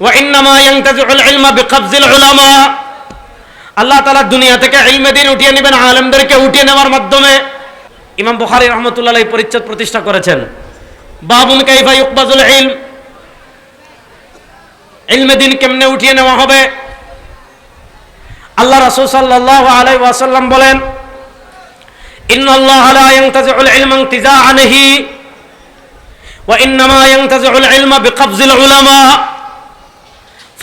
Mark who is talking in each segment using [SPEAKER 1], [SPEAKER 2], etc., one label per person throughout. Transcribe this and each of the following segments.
[SPEAKER 1] وإنما ينتزع العلم بقبض العلماء আল্লাহ তালা দুনিয়া থেকে ইলমে দিন উঠিয়ে নেবেন আলেমদেরকে উঠিয়ে নেওয়ার মাধ্যমে ইমাম বুখারী রহমতুল্লাহ এই পরিচ্ছদ প্রতিষ্ঠা করেছেন বাবুন কাইফা ইউকবাজুল ইলম ইলমে দিন কেমনে উঠিয়ে নেওয়া হবে আল্লাহ রাসূল সাল্লাল্লাহু আলাইহি ওয়াসাল্লাম বলেন ইন্নাল্লাহা লা ইয়ানতাজি'ুল ইলমা ইনতিজাআনহি ওয়া ইন্নামা ইয়ানতাজি'ুল ইলমা বিকবজিল উলামা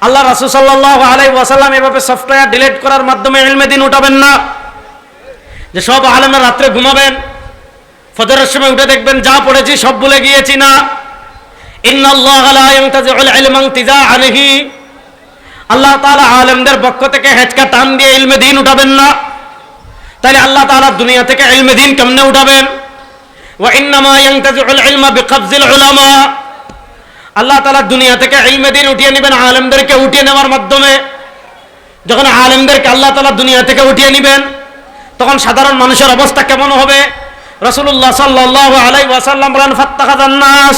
[SPEAKER 1] আল্লাহ রাসূল সাল্লাল্লাহু আলাইহি ওয়াসাল্লাম এভাবে সফটওয়্যার ডিলিট করার মাধ্যমে ইলমে দিন উঠাবেন না। যে সব আলেমরা রাত্রে ঘুমাবেন, ফজরের সময় উঠে দেখবেন যা পড়েছি সব ভুলে গিয়েছি না। আল্লাহ তাআলা আলেমদের পক্ষ থেকে হেঁচকা টান দিয়ে ইলমে দিন উঠাবেন না। তাহলে আল্লাহ তাআলা দুনিয়া থেকে ইলমে দিন কেমনে উঠাবেন? ওয়া ইন্নামা ইয়ানতাজি'ুল ইলমা বিকবজিল উলামা। আল্লাহ তালা দুনিয়া থেকে ইলমে দিন উঠিয়ে নেবেন, আলেমদেরকে উঠিয়ে নেওয়ার মাধ্যমে। যখন আলেমদেরকে আল্লাহ তাআলা দুনিয়া থেকে উঠিয়ে নেবেন, তখন সাধারণ মানুষের অবস্থা কেমন হবে? রাসূলুল্লাহ সাল্লাল্লাহু আলাইহি ওয়াসাল্লাম বলেন ফাত্তাখাযান নাস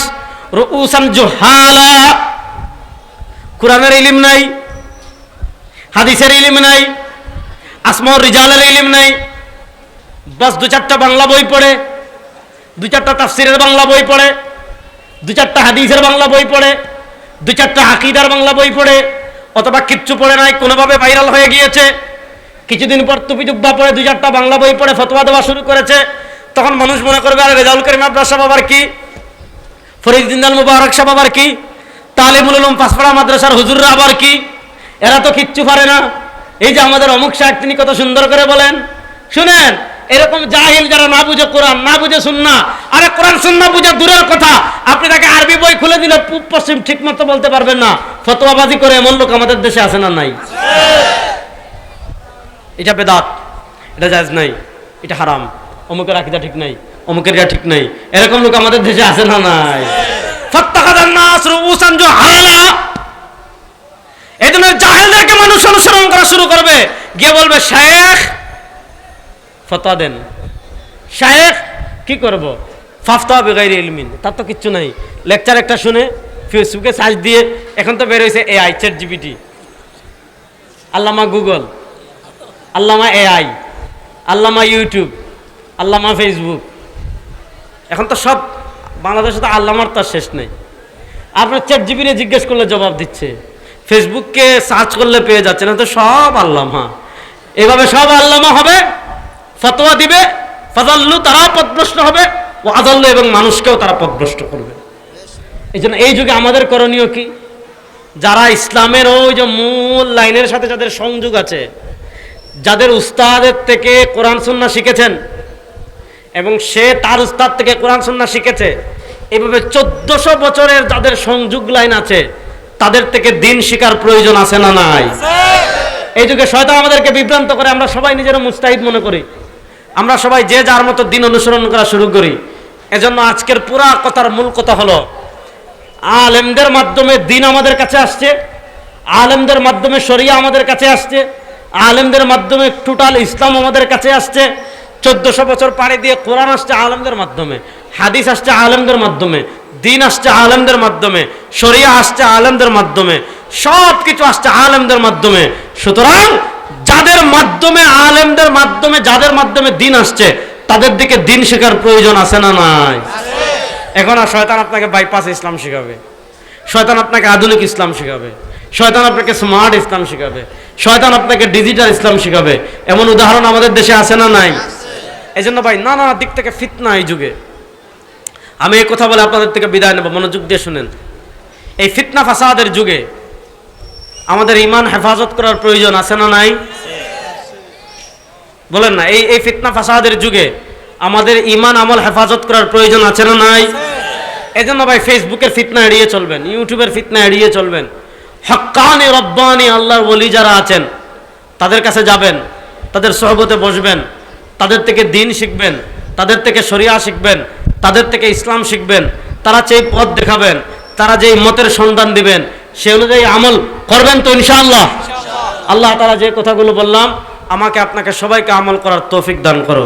[SPEAKER 1] রুউসান জুহালা। কোরআনের ইলম নাই, হাদিসের ইলম নাই, আসমাউর রিজালের ইলম নাই। বাস দু চারটা বাংলা বই পড়ে, দু চারটা তাফসিরের বাংলা বই পড়ে। দু চারটা হাদিসের বাংলা বই পড়ে দু চারটা আকিদার বাংলা বই পড়ে, অথবা কিচ্ছু পড়ে নাই, কোনোভাবে ভাইরাল হয়ে গিয়েছে। কিছুদিন পর টুপি জুব্বা পড়ে দু চারটা বাংলা বই পড়ে, ফতোয়া দেওয়া শুরু করেছে। তখন মানুষ মনে করবে, আর রেজাউল করিম আব্রাস সাহেব আবার কি? ফরিদ দিনদাল মুবারক সাহেব আবার কি? তালিমুল উলুম পাঁচপাড়া মাদ্রাসার হুজুররা আবার কি? এরা তো কিচ্ছু পারে না। এই যে আমাদের অমুক সাহেব, তিনি কত সুন্দর করে বলেন, শুনেন এরকম জাহিল যারা না বুঝে কোরআন, না বুঝে সুন্না আরে কোরআন সুন্না বুঝে দূরের কথা, আপনি তাকে আরবি বই খুলে দিলে পূব পশ্চিম ঠিক মতো বলতে পারবেন না। ফতোয়াবাজি করে এমন লোক আমাদের দেশে আছে না নাই? এটা বেদাত, এটা জায়জ নাই, এটা হারাম। অমুকের আকিদা ঠিক নাই, অমুকের ইয়া ঠিক নাই। এরকম লোক আমাদের দেশে আছে না নাই? এই জন্য জাহেলদেরকে মানুষ অনুসরণ করা শুরু করবে। গিয়ে বলবে, শেখ ফতোয়া দেন। শেখ কি করব? ফাফতা বেগাইরে ইলমিন। তার তো কিচ্ছু নাই। লেকচার একটা শুনে ফেসবুকে সার্চ দিয়ে এখন তো বের হয়েছে এআই চ্যাট জিপিটি আল্লামা গুগল, আল্লামা এআই আল্লামা ইউটিউব, আল্লামা ফেসবুক। এখন তো সব বাংলাদেশে তো আল্লামার তার শেষ নেই। আপনার চ্যাট জিবিরে জিজ্ঞেস করলে জবাব দিচ্ছে। ফেসবুককে সার্চ করলে পেয়ে যাচ্ছে, না তো সব আল্লামা। এভাবে সব আল্লামা হবে? ফতোয়া দিবে ফাজাল্লু তারা পদভ্রষ্ট হবে ও আজাল্লু এবং মানুষকেও তারা পদভ্রষ্ট করবে। এই জন্য এই যুগে আমাদের করণীয় কি? যারা ইসলামের ওই যে মূল লাইনের সাথে যাদের সংযোগ আছে যাদের উস্তাদের থেকে কোরআন সুন্না শিখেছেন এবং সে তার উস্তাদ থেকে কোরআন সুন্না শিখেছে এভাবে চোদ্দশো বছরের যাদের সংযোগ লাইন আছে তাদের থেকে দিন শিকার প্রয়োজন আছে না নাই? এই যুগে শয়তান আমাদেরকে বিভ্রান্ত করে আমরা সবাই নিজেরা মুস্তাহিদ মনে করি। আমরা সবাই যে যার মতো দিন অনুসরণ করা শুরু করি। এজন্য আজকের পুরা কথার মূল কথা হলো, আলেমদের মাধ্যমে দিন আমাদের কাছে আসছে, আলেমদের মাধ্যমে শরিয়া আমাদের কাছে আসছে, আলেমদের মাধ্যমে টোটাল ইসলাম আমাদের কাছে আসছে। চোদ্দশো বছর পাড়ি দিয়ে কোরআন আসছে আলেমদের মাধ্যমে, হাদিস আসছে আলেমদের মাধ্যমে, দিন আসছে আলেমদের মাধ্যমে, শরিয়া আসছে আলেমদের মাধ্যমে সব কিছু আসছে আলেমদের মাধ্যমে। সুতরাং যাদের মাধ্যমে, আলেমদের মাধ্যমে, যাদের মাধ্যমে দিন আসছে, তাদের দিকে দিন শেখার প্রয়োজন আছে না নাই? এখন আর শয়তান আপনাকে বাইপাস ইসলাম শেখাবে। শয়তান আপনাকে আধুনিক ইসলাম শেখাবে। শয়তান আপনাকে স্মার্ট ইসলাম শেখাবে। শয়তান আপনাকে ডিজিটাল ইসলাম শেখাবে। এমন উদাহরণ আমাদের দেশে আছে না নাই? এই জন্য ভাই, নানা দিক থেকে ফিতনা এই যুগে। আমি এই কথা বলে আপনাদের থেকে বিদায় নেব, মনোযোগ দিয়ে শুনেন। এই ফিতনা ফাসাদের যুগে আমাদের ইমান হেফাজত করার প্রয়োজন আছে না নাই? বলেন না, এই এই ফিতনা ফাসাদের যুগে আমাদের ইমান আমল হেফাজত করার প্রয়োজন আছে না নাই? এই জন্য ভাই ফেসবুকের ফিতনা এড়িয়ে চলবেন, ইউটিউবের ফিতনা এড়িয়ে চলবেন। হক্কানি রব্বানি আল্লাহর বলি যারা আছেন, তাদের কাছে যাবেন, তাদের সহবতে বসবেন, তাদের থেকে দিন শিখবেন, তাদের থেকে শরিয়া শিখবেন, তাদের থেকে ইসলাম শিখবেন, তারা যেই পথ দেখাবেন, তারা যেই মতের সন্ধান দিবেন, সে অনুযায়ী আমল করবেন তো ইনশাআল্লাহ। আল্লাহ তারা যে কথাগুলো বললাম আমাকে আপনাকে সবাইকে আমল করার তৌফিক দান করো।